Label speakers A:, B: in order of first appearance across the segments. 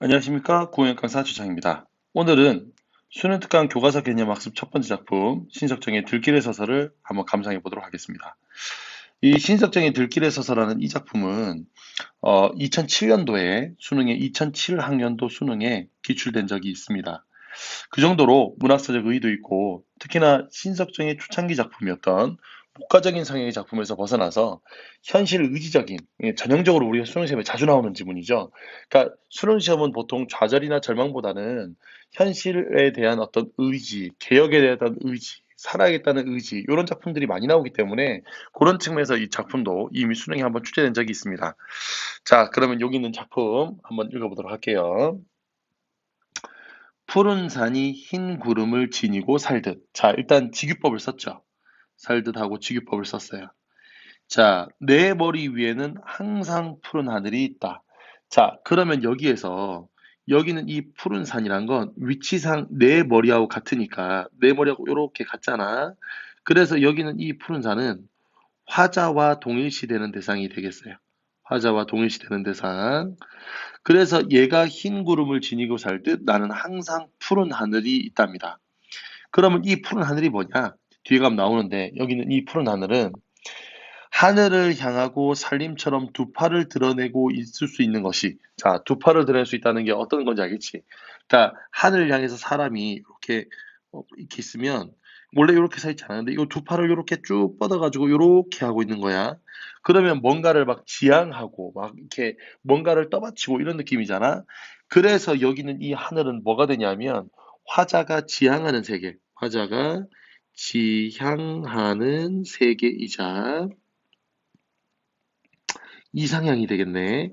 A: 안녕하십니까 구호영 강사 주창입니다. 오늘은 수능 특강 교과서 개념 학습 첫 번째 작품 신석정의 들길의 서서를 한번 감상해 보도록 하겠습니다. 이 신석정의 들길의 서서라는 이 작품은 어, 2007년도에 수능에 2007학년도 수능에 기출된 적이 있습니다. 그 정도로 문학사적 의의도 있고 특히나 신석정의 초창기 작품이었던 복가적인 성향의 작품에서 벗어나서 현실 의지적인 예, 전형적으로 우리가 수능 시험에 자주 나오는 지문이죠. 그러니까 수능 시험은 보통 좌절이나 절망보다는 현실에 대한 어떤 의지, 개혁에 대한 의지, 살아야겠다는 의지 이런 작품들이 많이 나오기 때문에 그런 측면에서 이 작품도 이미 수능에 한번 출제된 적이 있습니다. 자, 그러면 여기 있는 작품 한번 읽어보도록 할게요. 푸른 산이 흰 구름을 지니고 살듯. 자, 일단 지규법을 썼죠. 살듯 하고 지규법을 썼어요. 자, 내 머리 위에는 항상 푸른 하늘이 있다. 자, 그러면 여기에서 여기는 이 푸른 산이란 건 위치상 내 머리하고 같으니까 내 머리하고 이렇게 같잖아. 그래서 여기는 이 푸른 산은 화자와 동일시되는 대상이 되겠어요. 화자와 동일시되는 대상. 그래서 얘가 흰 구름을 지니고 살듯 나는 항상 푸른 하늘이 있답니다. 그러면 이 푸른 하늘이 뭐냐? 뒤에 가면 나오는데 여기는 이 푸른 하늘은 하늘을 향하고 살림처럼 두 팔을 드러내고 있을 수 있는 것이 자, 두 팔을 드러낼 수 있다는 게 어떤 건지 알겠지? 그러니까 하늘을 향해서 사람이 이렇게 어, 이렇게 있으면 원래 이렇게 서 있지 않은데 이거 두 팔을 이렇게 쭉 뻗어가지고 이렇게 하고 있는 거야. 그러면 뭔가를 막 지향하고 막 이렇게 뭔가를 떠받치고 이런 느낌이잖아. 그래서 여기는 이 하늘은 뭐가 되냐면 화자가 지향하는 세계, 화자가 지향하는 세계이자 이상향이 되겠네.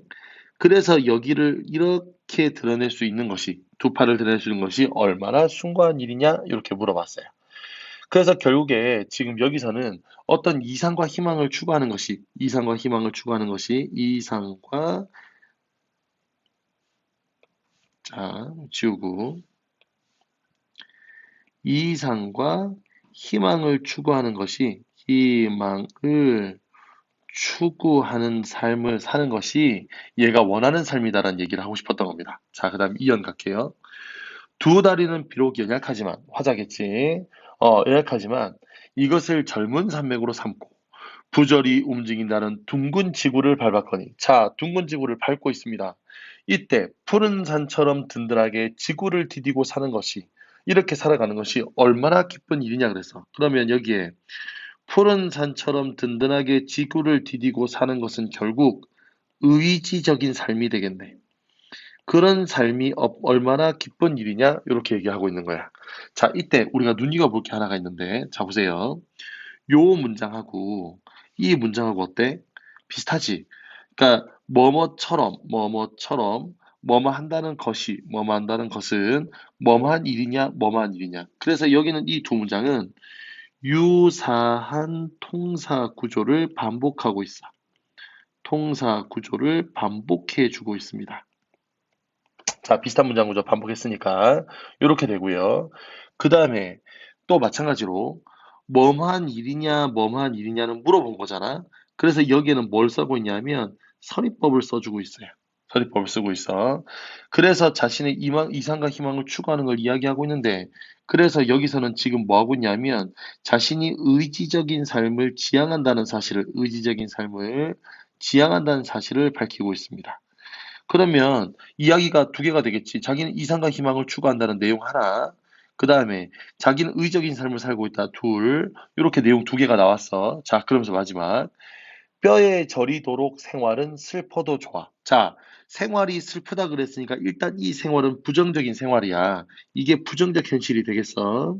A: 그래서 여기를 이렇게 드러낼 수 있는 것이 두 팔을 드러낼 수 있는 것이 얼마나 숭고한 일이냐 이렇게 물어봤어요. 그래서 결국에 지금 여기서는 어떤 이상과 희망을 추구하는 것이 이상과 희망을 추구하는 것이 이상과 자 지우고 이상과 희망을 추구하는 것이 희망을 추구하는 삶을 사는 것이 얘가 원하는 삶이다라는 얘기를 하고 싶었던 겁니다. 자, 그 다음 이연 갈게요. 두 다리는 비록 연약하지만, 화자겠지. 어, 연약하지만 이것을 젊은 산맥으로 삼고 부절히 움직인다는 둥근 지구를 밟았거니. 자, 둥근 지구를 밟고 있습니다. 이때 푸른 산처럼 든든하게 지구를 디디고 사는 것이 이렇게 살아가는 것이 얼마나 기쁜 일이냐 그래서 그러면 여기에 푸른 산처럼 든든하게 지구를 디디고 사는 것은 결국 의지적인 삶이 되겠네. 그런 삶이 얼마나 기쁜 일이냐 이렇게 얘기하고 있는 거야. 자, 이때 우리가 눈여겨볼 게 하나가 있는데 자 보세요. 요 문장하고 이 문장하고 어때? 비슷하지? 그러니까 뭐뭐처럼 뭐뭐처럼 뭐뭐 한다는 것이 뭐뭐 한다는 것은 뭐뭐한 일이냐 뭐뭐한 일이냐. 그래서 여기는 이 두 문장은 유사한 통사 구조를 반복하고 있어. 통사 구조를 반복해 주고 있습니다. 자, 비슷한 문장 구조 반복했으니까 이렇게 되고요. 그 다음에 또 마찬가지로 뭐뭐한 일이냐 뭐뭐한 일이냐는 물어본 거잖아. 그래서 여기에는 뭘 써고 있냐면 선입법을 써주고 있어요. 서리법을 쓰고 있어. 그래서 자신의 이망, 이상과 희망을 추구하는 걸 이야기하고 있는데, 그래서 여기서는 지금 뭐 하고 있냐면, 자신이 의지적인 삶을 지향한다는 사실을, 의지적인 삶을 지향한다는 사실을 밝히고 있습니다. 그러면 이야기가 두 개가 되겠지. 자기는 이상과 희망을 추구한다는 내용 하나, 그 다음에 자기는 의적인 삶을 살고 있다 둘, 이렇게 내용 두 개가 나왔어. 자, 그러면서 마지막. 뼈에 저리도록 생활은 슬퍼도 좋아. 자, 생활이 슬프다 그랬으니까 일단 이 생활은 부정적인 생활이야. 이게 부정적 현실이 되겠어.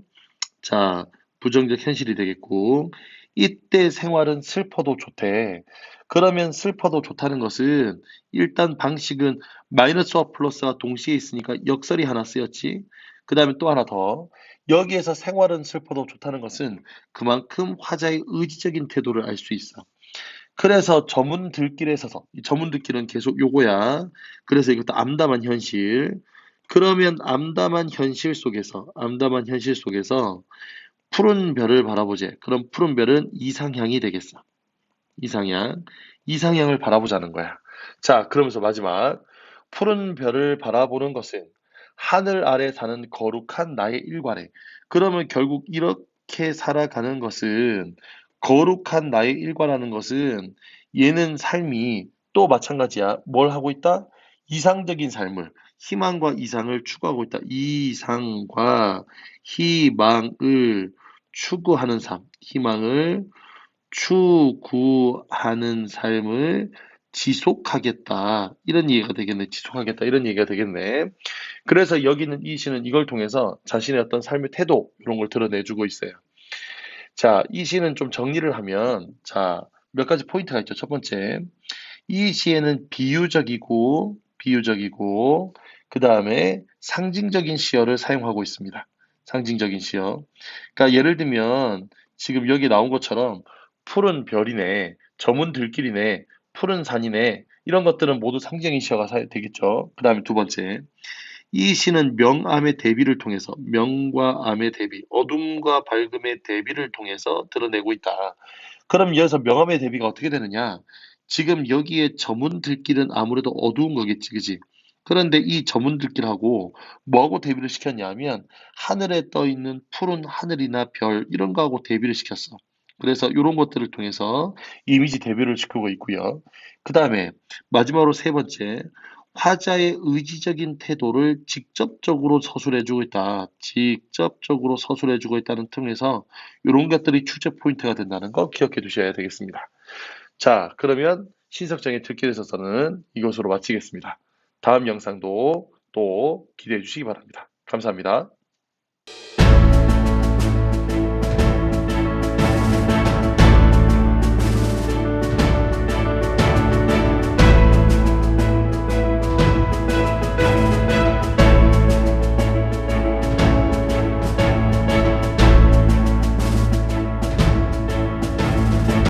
A: 자, 부정적 현실이 되겠고, 이때 생활은 슬퍼도 좋대. 그러면 슬퍼도 좋다는 것은 일단 방식은 마이너스와 플러스가 동시에 있으니까 역설이 하나 쓰였지. 그 다음에 또 하나 더. 여기에서 생활은 슬퍼도 좋다는 것은 그만큼 화자의 의지적인 태도를 알 수 있어. 그래서 저문 들길에 서서 이 저문 들길은 계속 요거야. 그래서 이것도 암담한 현실. 그러면 암담한 현실 속에서 암담한 현실 속에서 푸른 별을 바라보재. 그럼 푸른 별은 이상향이 되겠어. 이상향. 이상향을 바라보자는 거야. 자, 그러면서 마지막 푸른 별을 바라보는 것은 하늘 아래 사는 거룩한 나의 일과래. 그러면 결국 이렇게 살아가는 것은 거룩한 나의 일과라는 것은 얘는 삶이 또 마찬가지야. 뭘 하고 있다? 이상적인 삶을, 희망과 이상을 추구하고 있다. 이상과 희망을 추구하는 삶, 희망을 추구하는 삶을 지속하겠다. 이런 얘기가 되겠네. 지속하겠다. 이런 얘기가 되겠네. 그래서 여기는 이 시는 이걸 통해서 자신의 어떤 삶의 태도 이런 걸 드러내주고 있어요. 자, 이 시는 좀 정리를 하면 자, 몇 가지 포인트가 있죠. 첫 번째, 이 시에는 비유적이고 비유적이고 그 다음에 상징적인 시어를 사용하고 있습니다. 상징적인 시어. 그러니까 예를 들면 지금 여기 나온 것처럼 푸른 별이네, 저문 들길이네, 푸른 산이네 이런 것들은 모두 상징인 시어가 사- 되겠죠. 그 다음에 두 번째, 이 시는 명암의 대비를 통해서 명과 암의 대비, 어둠과 밝음의 대비를 통해서 드러내고 있다. 그럼 여기서 명암의 대비가 어떻게 되느냐? 지금 여기에 저문 들길은 아무래도 어두운 거겠지, 그지? 그런데 이 저문 들길하고 뭐하고 대비를 시켰냐면 하늘에 떠 있는 푸른 하늘이나 별 이런 거하고 대비를 시켰어. 그래서 이런 것들을 통해서 이미지 대비를 시키고 있고요. 그 다음에 마지막으로 세 번째, 화자의 의지적인 태도를 직접적으로 서술해주고 있다. 직접적으로 서술해주고 있다는 통해서 이런 것들이 출제 포인트가 된다는 거 기억해 두셔야 되겠습니다. 자, 그러면 신석정의 듣기에 있어서는 이것으로 마치겠습니다. 다음 영상도 또 기대해 주시기 바랍니다. 감사합니다.